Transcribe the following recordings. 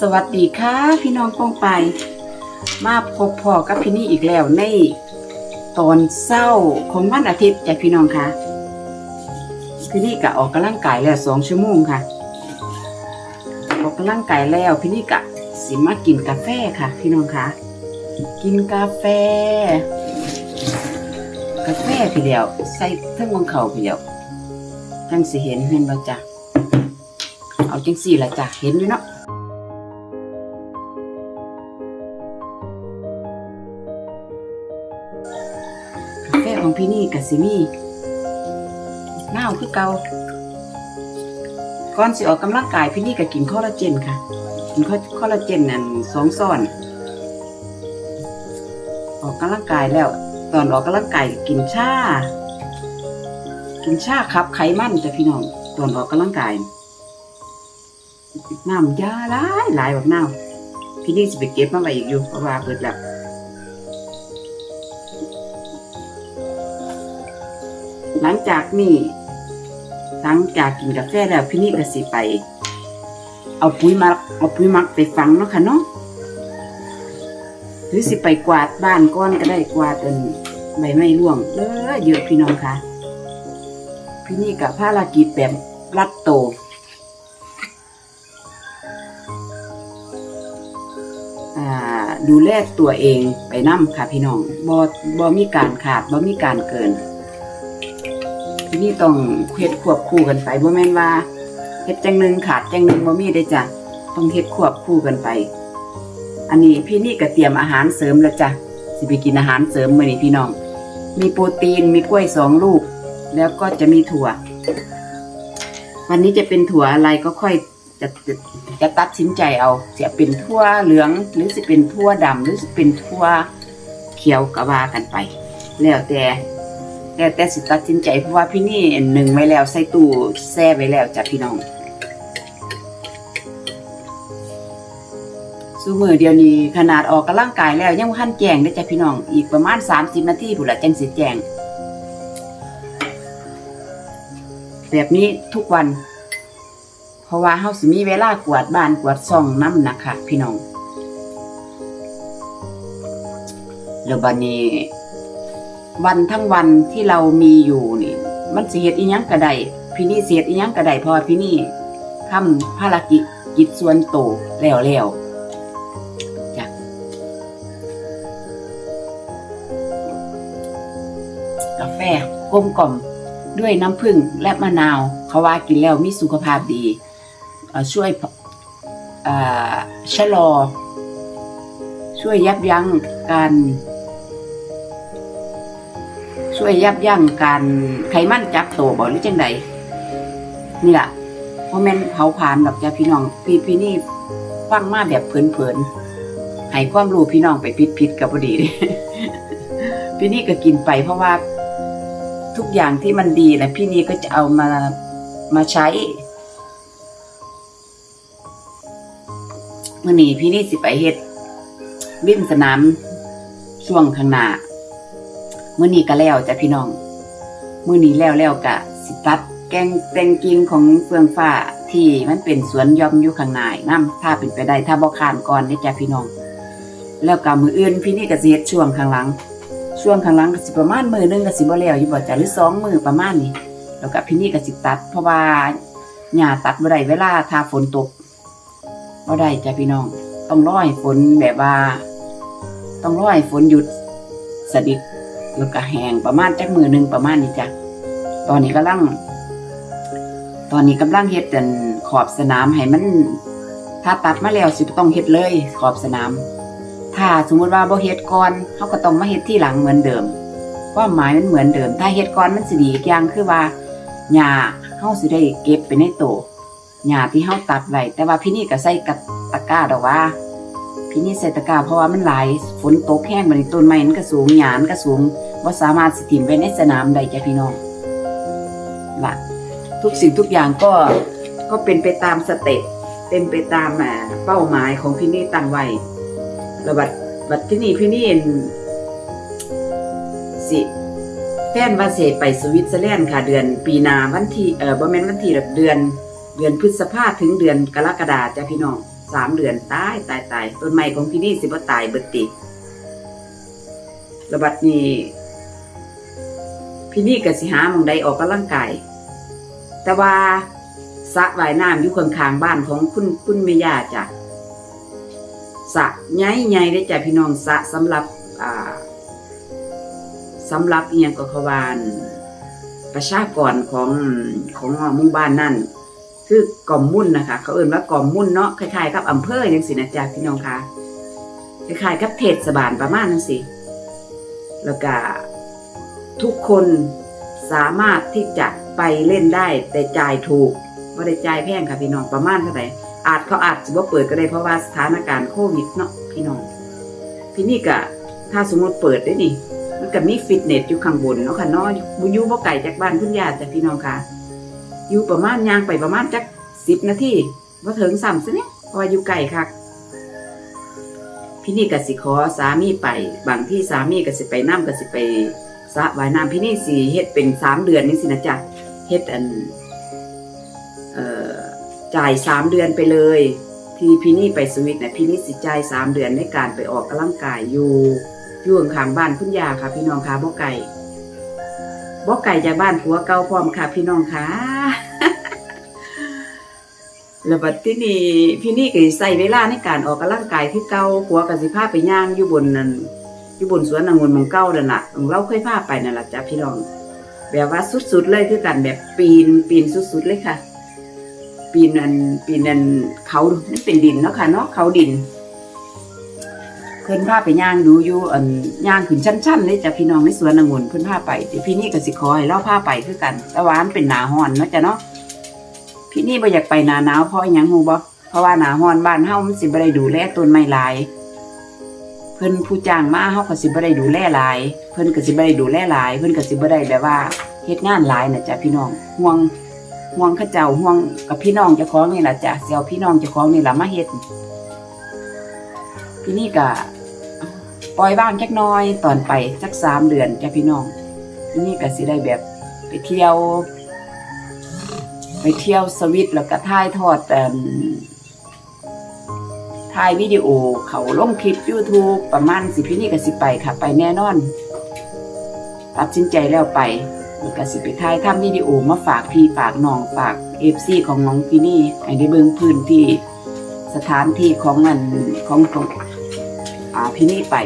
สวัสดีค่ะ พี่น้องป้องไป มาพบพ่อกับพี่นี่อีกแล้วในตอนเศร้าของวันอาทิตย์จ้ะพี่น้องค่ะพี่นี่กะออกกำลังกายแล้วสองชั่วโมงค่ะ ออกกำลังกายแล้วพี่นี่กะสิมากินกาแฟค่ะ พี่น้องค่ะ กินกาแฟ กาแฟพี่เดียวใส่เท่งของเขาพี่เดียวท่านสิเห็นเห็นบ่จ้ะเอาจังสี่ละจ้ะเห็นอยู่เนาะ ของพี่นี่กับซิมี่น่าคือเกาก่อนสิออกกำลังกายพี่นี่ก็กินคอลลาเจนค่ะ กินคอลลาเจนนั่นสองซ้อน ออกกำลังกายแล้ว ตอนออกกำลังกายกินชากินชาขับไขมันจ้ะพี่น้องตอนออกกำลังกายน้ำยาหลายหลายแบบน้ำพี่นี่สิไปเก็บมาไว้อีกอยู่เพราะว่าเปิดแล้ว หลังจากนี้หลังจากกินกาแฟแล้วพี่นี่ก็สิไป เอาปุ๋ยมักเอาปุ๋ยมักไปฝังเนาะค่ะเนาะหรือสิไปกวาดบ้านก้อนก็ได้กวาดอันใบไม้ร่วงเด้อเยอะพี่น้องค่ะ พี่นี่กับภารกิจแบบรัดโตอ่าดูแลตัวเองไปนํค่ะพี่น้องบ่บ่มีการขาดบ่มีการเกิน ที่นี่ต้องเฮ็ดควบคู่กันไปบ่แม่นว่าเฮ็ดจังหนึงขาดจังหนึงบ่มีได้จ้ะต้องเฮ็ดควบคู่กันไป อันนี้พี่นี่ก็เตรียมอาหารเสริมแล้วจ้ะสิไปกินอาหารเสริมมื้อนี้พี่น้อง มีโปรตีนมีกล้วยสองลูก แล้วก็จะมีถั่ว วันนี้จะเป็นถั่วอะไรก็ค่อยจะจะจะตัดสินใจเอาจะเป็นทั่วเหลือง หรือจะเป็นทั่วดำหรือจะเป็นทั่วเขียวก็ว่ากันไป แล้วแต่ แล้วแต่สิตัดสินใจเพราะว่าพี่นี่หนึ่งไว้แล้วใส่ตู้แช่ไว้แล้วจ้ะพี่น้องสู้มือเดียวนี้ขนาดออกกำลังกายแล้วยังพันแจงได้จ้ะพี่น้อง อีกประมาณสามสิบนาทีผู้ละจังสิแจงแบบนี้ทุกวัน เพราะว่าเฮาสิมีเวลากวาดบ้านกวาดซ่องน้ำนะคะพี่น้องแล้วบัดนี้ วันทั้งวันที่เรามีอยู่นี่ มันเสิเฮ็ดอีหยังก็ไดพี่นี่เสียดอีหยังก็ไดพราะว่าพี่นี่ทำภารกิจกิจส่วนโตวแล้วแล้วจ้ะกาแฟกลมกล่อมด้วยน้ำผึ้งและมะนาวเขาว่ากินแล้วมีสุขภาพดี ช่วยชะลอ ช่วยยับยั้งการ ช่วยยับยั้งการไขมันจับโตบ่หรือจังใดนี่ล่ะเพราะแม่นเผาผลาญดอกจ้าพี่น้องพี่พี่นี่ฟังมาแบบเพลินๆให้ความรู้พี่น้องไปผิดๆกับพอดีเด้พี่นี่ก็กินไปเพราะว่าทุกอย่างที่มันดีแหละพี่นี่ก็จะเอามามาใช้เมื่อนี้พี่นี่สิไปเฮ็ดวิ่งสนามช่วงข้างหน้า มื่อนี้ก็แล้วจ้ะพี่น้องมื่อนี้แล้วแล้วกะสิตัดแกงแตงกิงของเฟืองฟ้าที่มันเป็นสวนยอมอยู่ข้างในน้ำถ้าเป็นไปได้ถ้าบ่คานก่อนนี่จ้ะพี่น้อง แล้วก็มืออื่นพี่นี่ก็สิเฮ็ดช่วงข้างหลัง ช่วงข้างหลังก็สิประมาณมือหนึงก็สิบ่แล้วอยู่บ่จ้ะหรือสองมือประมาณนี้แล้วก็พี่นี่ก็สิตัด เพราะว่าหญ้าตัดบ่ได้เวลาถ้าฝนตกบ่ได้จ้ะพี่น้อง ต้องรอให้ฝนแบบว่า ต้องรอให้ฝนหยุดสนิท แล้วก็แห้งประมาณจักมือหนึ่งประมาณนี้จ้ะตอนนี้กำลัง ตอนนี้กำลังเฮ็ดกันขอบสนามให้มันถ้าตัดมาแล้วสิต้องเฮ็ดเลยขอบสนาม ถ้าสมมุติว่าบ่เฮ็ดก่อนเฮาก็ต้องมาเฮ็ดที่หลังเหมือนเดิมความหมายมันเหมือนเดิม ถ้าเฮ็ดก่อนมันสิดีอีกอย่างคือว่าหญ้าเฮาสิได้เก็บไปในโตหญ้าที่เฮาตัดไว้แต่ว่าพี่นี่ก็ใส่กับตะกร้าดอกว่า พี่นี่ใส่ตะกร้าเพราะว่ามันหลายฝนตกแห้งบัดนี้ต้นไม้มันก็สูงหญ้านก็สูงว่าสามารถสิทิมไว้ในสนามได้จ้ะพี่น้องละทุกสิ่งทุกอย่างก็ก็เป็นไปตามสเต็ปเป็นไปตามเป้าหมายของพี่นี่ตั้งไว้แล้วบัดบัดที่นี่พี่นี่สิแฟนว่าเสไปสวิตเซอร์แลนด์ค่ะ เดือนปีนาวันที่เออบ่แมนวันที่หรอกเดือน เดือนพฤษภาถึงเดือนกรกฎาจ้ะพี่น้อง สามเดือนตายตายตายต้นไม้ของพี่นี่สิบ่ตายเบิดติระบัดนี้พี่นี่ก็สิหามองใดออกกำลังกายแต่ว่าสระว่ายน้ำอยู่ข้างๆบ้านของคุณคุณเมย่าจ้ะสระใหญ่ๆได้จ้ะพี่น้องสระสำหรับอ่าสำหรับเอียงกขวานประชากรของของหมู่บ้านนั่น คือกอมมุ่นนะคะ เขาเอ่นว่ากอมมุ่นเนาะคล้ายๆกับอำเภออย่างสินะจ๊ะพี่น้องคะคล้ายๆกับเทศบาลประมาณนั้นสิแล้วก็ทุกคนสามารถที่จะไปเล่นได้แต่จ่ายถูกไม่ได้จ่ายแพงค่ะพี่น้องประมาณเท่าไหร่อาจเขาอาจจะว่าเปิดก็ได้เพราะว่าสถานการณ์โควิดเนาะพี่น้อง พี่นี่ก็ถ้าสมมติเปิดได้นี่มันก็มีฟิตเนสอยู่ข้างบนเนาะค่ะเนาะอยู่อยู่บ่ไก่จากบ้านคุณยายจ้ะพี่น้องค่ะ อยู่ประมาณย่างไปประมาณจักสิบนาทีว่าถึงสามสิเนี่ยเพราะว่าอยู่ไกลคักพี่นี่ก็สิขอสามีไป บางที่สามีก็สิไปน้ำก็สิไปสระว่ายน้ำพี่นี่สิเฮ็ดเป็นสามเดือนนี่สินะจ๊ะเฮ็ดอันจ่ายสามเดือนไปเลย ที่พี่นี่ไปสวิตนะพี่นี่สิจ่ายสามเดือนในการไปออกกำลังกายอยู่อยู่ข้างบ้านคุณยาค่ะ พี่น้องค่ะบ่ไก่ บ่ไก่จากบ้านผัวเก่าพร้อมค่ะ พี่น้องค่ะแล้วบัดที่นี่พี่นี่ก็ใส่เวลาในการออกกำลังกายที่เก่าผัวก็สิพาไปย่างอยู่บนนั่นอยู่บนสวนองุ่นมองเก่านั่นล่ะของเราเคยพาไปนั่นล่ะจ้ะพี่น้อง แบบว่าสุดๆเลยคือกันแบบปีนปีนสุดๆเลยค่ะ ปีนอันปีนอันเขามันเป็นดินเนาะค่ะเนาะเขาดิน พิ่นพาไปย่างดูอยู่อันย่างขึ้นชั้นๆเลยจ้ะพี่น้องในสวนองุ่นเพิ่นพาไปเดี๋ยวพี่นี่ก็สิขอให้เราพาไปคือกันต่ว่ามันเป็นหนาฮ้อนเนาะจ้ะเนาะพี่นี่บ่อยากไปหนาหนาวเพราะอิหยังฮู้บ่เพราะว่าหนาฮ้อนบ้านเฮามันสิบ่ได้ดูแลต้นไม้หลายเพิ่นผู้จ้างมาเฮาก็สิบ่ได้ดูแลหลาย เพิ่นก็สิบ่ได้ดูแลหลาย เพิ่นก็สิบ่ได้แบบว่าเฮ็ดงานหลายน่ะจ้ะพี่น้องห่วงห่วงเขาเจ้าห่วงกับพี่น้องเจ้าของนี่ล่ะจ้ะสิเอาพี่น้องเจ้าของนี่ล่ะมาเฮ็ดพี่นี่ก็ ปล่อยว่างจักน้อยตอนไปสักสามเดือนจ้ะพี่น้องทีนี่ก็สิได้แบบไปเที่ยว ไปเที่ยวสวิตแล้วก็ถ่ายทอดแต่ถ่ายวิดีโอเขาลงคลิป YouTube ประมาณสิพี่นี่ก็สิไปค่ะ ไปแน่นอน ตัดสินใจแล้วไปแล้วก็สิไปถ่ายทำวิดีโอมาฝากพี่ฝากน้องฝากเอฟซีของน้องพี่นี่ให้ได้เบิ่งพื้นที่สถานที่ของอันของของาพี่นี่ไป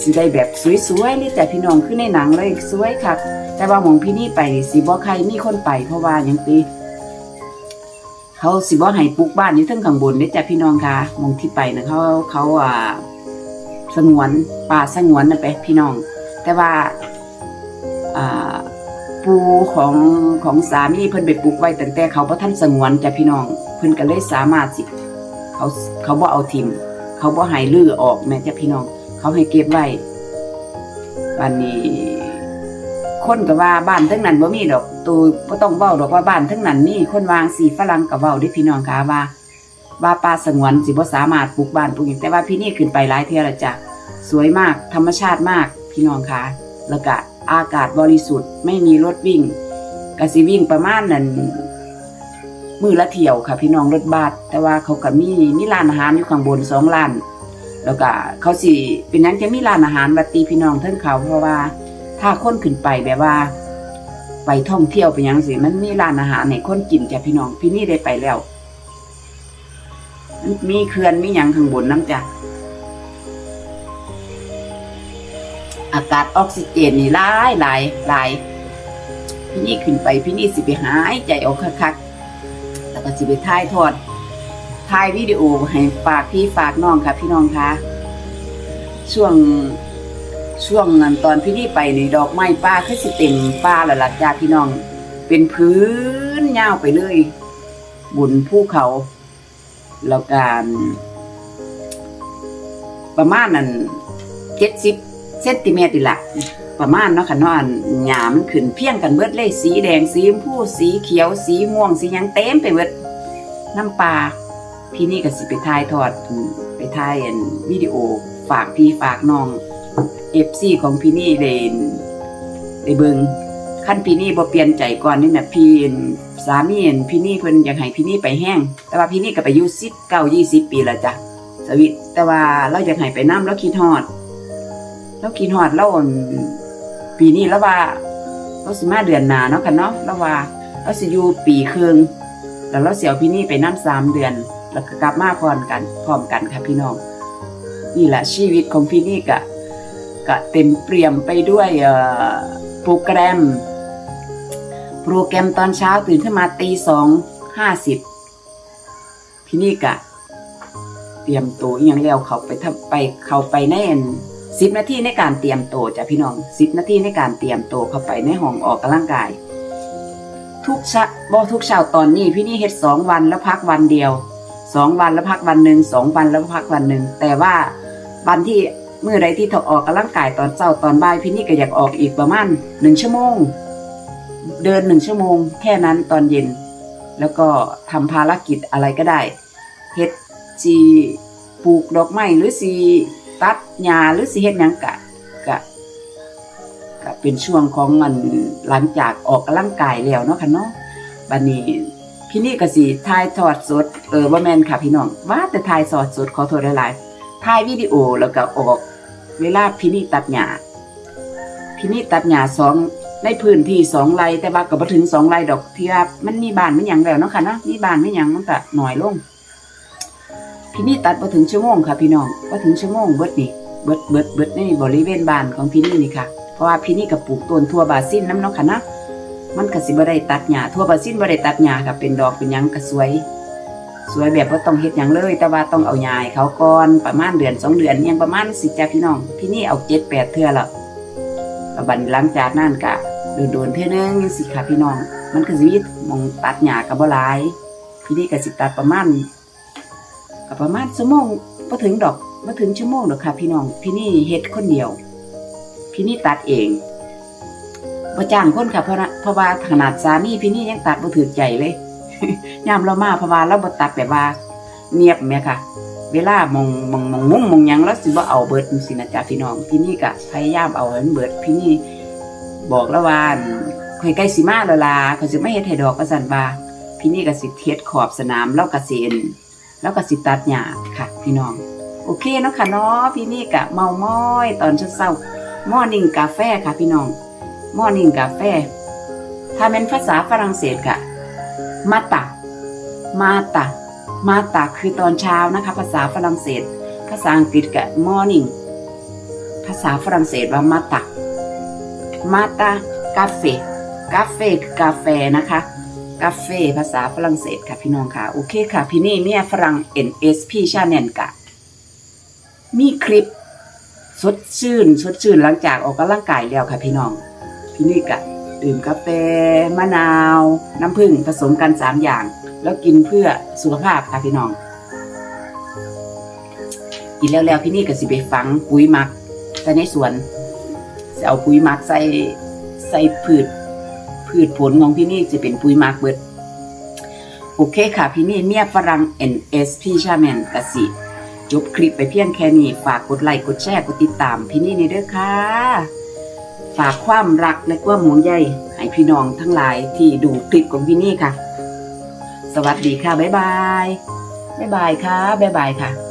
สิได้แบบสวยๆเลยแต่พี่น้องขึ้นในหนังเลยสวยค่ะแต่ว่าหมองพี่นี่ไปนี่สิบ่ใครมีคนไปเพราะว่าหยังตีเขาสิบ่ให้ปลูกบ้านอยู่ทั้งข้างบนเด้จ้ะพี่น้องค่ะมองที่ไปนะเขาเขาอ่าสงวนป่าสงวนนะไปพี่น้อง แต่ว่าอ่าปูของของสามีเพิ่นไปปลูกไว้ตั้งแต่เขาบ่ทันสงวนจ้ะพี่น้อง เพิ่นก็เลยสามารถสิเขาเขาบ่เอาทิม เขาบ่ให้ลื้อออกแม่จ้ะพี่น้อง เขาให้เก็บไว้วันนี้คนก็ว่าบ้านทั้งนั้นบ่มีดอกตัวบ่ต้องเว้าดอกว่าบ้านทั้งนั้นมีคนวางสีฝรั่งก็เว้าเด้พี่น้องค่ะว่า ว่าป่าสงวนสิบ่สามารถปลูกบ้านปลูกหยังแต่ว่าพี่นี่ขึ้นไปหลายเที่ยแล้วจ้ะสวยมากธรรมชาติมากพี่น้องค่ะแล้วก็อากาศบริสุทธิ์ไม่มีรถวิ่งก็สิวิ่งประมาณนั้น มือละเที่ยวค่ะ พี่น้องรถบัสแต่ว่าเขาก็มีมีร้านอาหารอยู่ข้างบนสองร้านแล้วก็เขาสิเป็นหยังจะมีร้านอาหารวัดตีพี่น้องเทิงเขาเพราะว่าถ้าคนขึ้นไปแบบว่า ไปท่องเที่ยวไปยังสิมันมีร้านอาหารให้คนกินจ้ะพี่น้องพี่นี่ได้ไปแล้วมันมีเขื่อนมีหยังข้างบนน้ำจ้ะอากาศออกซิเจนนี่หลายหลายหลายพี่นี่ขึ้นไปพี่นี่สิไปหายใจออกคักๆ ก็สิไปถ่ายทอดถ่ายวิดีโอให้ฝากพี่ฝากน้องค่ะ พี่น้องคะช่วงช่วงนั้นตอนพี่นี่ไปนี่ดอกไม้ป่าคือสิเต็มป่าล้วล่ะจ้าพี่น้อง เป็นพื้นยาวไปเลยบนภูเขาแล้วการประมาณนั้นเจ็ดสิบเซนติเมตรนี่แหละ ประมาณเนาะค่ะนอนหยามขึ้นเพียงกันเบิดเลยสีแดงสีชมพูสีเขียว สีม่วงสียังเต็มไปเบิดน้ำปลาพี่นี่ก็สิไปถ่ายทอดไปถ่ายอันวิดีโอฝากพี่ฝากน้องเอฟซีของพี่นี่ได้ได้เบิงขั้นพี่นี่บ่เปลี่ยนใจก่อนนี่น่ะพี่สามีเห็นพี่นี่เพิ่นอยากให้พี่นี่ไปแห้งแต่ว่าพี่นี่ก็ไปอยู่19 20ปีแล้วจ้ะสวิตแต่ว่าเราอยากให้ไปนํแล้วคิดฮอด แล้วคิดฮอดแล้ว ปีนี้แล้วว่าเราสิมาเดือนหนาเนาะค่ะเนาะแล้วว่าเราสิอยู่ปีครึ่งแล้วเราเสียวพี่นี่ไปนํสามเดือน แล้วก็กลับมาพร้อมกัน พร้อมกันค่ะพี่น้อง นี่แหละชีวิตของพี่นี่ก็ก็เต็มเปี่ยมไปด้วยโปรแกรม โปรแกรมตอนเช้าตื่นขึ้นมาตีสองห้าสิบพี่นี่กะ เตรียมตัวอหยังแล้วเขาไปทำไปเขาไปแน่น สิบนาทีในการเตรียมโตจ้ะพี่น้องสิบนาทีในการเตรียมโตเข้าไปในห้องออกกำลังกาย ทุกช้าบ่ทุกเช้าตอนนี้พี่นี่เฮ็ดสองวันแล้วพักวันเดียวสองวันแล้วพักวันหนึ่งสองวันแล้วพักวันหนึ่งแต่ว่าวันที่เมื่อใดที่ถอออกกำลังกายตอนเช้าตอนบ่ายพี่นี่ก็อยากออกอีกประมาณหนึ่งชั่วโมง เดินหนึ่งชั่วโมง แค่นั้นตอนเย็น แล้วก็ทำภารกิจอะไรก็ได้เฮ็ดสีปลูกดอกไม้หรือสี ตัดหญ้าหรือสีเฮ็ดหยังกะกะกะเป็นช่วงของเงินหลังจากออกกำลังกายแล้วเนาะค่ะเนาะบัดนี้พี่นี่ก็สิถ่ายทอดสดเออว่าแมนค่ะพี่น้องว่าแต่ถ่ายสอดสดขอโทษหลายๆถ่ายวิดีโอแล้วก็ออกเวลาพี่นี่ตัดหญ้าพี่นี่ตัดหญ้าสองในพื้นที่สองไร่แต่ว่าก็บ่ถึงสองไร่ดอกที่ว่ามันมีบ้านมันหยังแล้วเนาะค่ะเนาะมีบ้านมีหยังมันก็น้อยลง พี่นี่ตัดบ่ถึงชั่วโมงค่ะ พี่น้องบ่ถึงชั่วโมงเบิดนี่เบิดเบิดเบิดในบริเวณบ้านของพี่นี่นี่ค่ะ เพราะว่าพี่นี่ก็ปลูกต้นทั่วบาซินน้ำเนาะค่ะนะมันก็สิบ่ได้ตัดหญ้าทั่วบาซินบ่ได้ตัดหญ้าค่ะเป็นดอกเป็นยังก็สวย สวยแบบบ่าต้องเฮ็ดหยังเลย แต่ว่าต้องเอาหญ้าเขาก่อนประมาณเดือนสองเดือนอิหยังประมาณสิจ้ะพี่น้อง พี่นี่เอา7 8เทื่อแล้วแล้วบันี้หลังจากนั้นก็โดนๆเทื่อนึงจังซี่ค่ะพี่น้อง มันก็สิมีมองตัดหญ้าก็บ่หลาย พี่นี่ก็สิตัดประมาณ ก็ประมาณชั่วโมงบ่ถึงดอกบ่ถึงชั่วโมงดอกค่ะ พี่น้อง พี่นี่เฮ็ดคนเดียว พี่นี่ตัดเองบ่จ้างคนค่ะเพราะเพราะว่าขนาดสามีพี่นี่ยังตัดบ่ถือใจเลยยามเรามาเพราะว่าเราบ่ตัดแบบว่าเงียบแม่ค่ะ เวลามองมองมองมุมมองยังแล้วสิบ่เอาเบิดจังซี่นะจ๊ะพี่น้อง พี่นี่ก็พยายามเอาให้มันเบิด พี่นี่บอกแล้วว่าข่อยใกล้สิมาแล้วล่ะเขาสิมาเฮ็ดให้ดอกว่าซั่นว่าพี่นี่ก็สิเฮ็ดขอบสนามแล้วก็เอ็น แล้วก็สิตัดหญ้าค่ะพี่น้อง โอเคเนาะค่ะเนาะพี่นี่ก็เมาม้อยตอนเช้าๆมอร์นิ่งกาแฟค่ะพี่น้องมอร์นิ่งกาแฟ ถ้าเป็นภาษาฝรั่งเศสกะมาตามาตามาตาคือตอนเช้านะคะ ภาษาฝรั่งเศส ภาษาอังกฤษกะ morning ภาษาฝรั่งเศสว่ามาตามาตากาเฟกาเฟคือกาแฟนะคะ กาเฟภาษาฝรั่งเศสค่ะพี่น้องค่ะ โอเคค่ะ พี่นี่เมียฝรั่ง NSP ชาแนลกะ มีคลิป สดชื่น สดชื่นหลังจากออกกำลังกายแล้วค่ะพี่น้อง พี่นี่กะ ดื่มกาแฟ มะนาว น้ำผึ้งผสมกันสามอย่าง แล้วกินเพื่อสุขภาพค่ะพี่น้อง กินแล้วแล้วพี่นี่ก็สิไปฝังปุ๋ยหมักใส่ในสวนจะเอาปุ๋ยหมักใส่ใส่พืช พืชผลของพี่นี่จะเป็นปุ๋ยมักเบิด โอเคค่ะ พี่นี่เมียฝรั่ง NSP ชาแมนกสิจบคลิปไปเพียงแค่นี้ ฝากกดไลค์กดแชร์กดติดตามพี่นี่ในเด้อค่ะ ฝากความรักและความห่วงใยให้พี่น้องทั้งหลายที่ดูคลิปของพี่นี่ค่ะ สวัสดีค่ะ บ๊ายบาย บ๊ายบายค่ะ บ๊ายบายค่ะ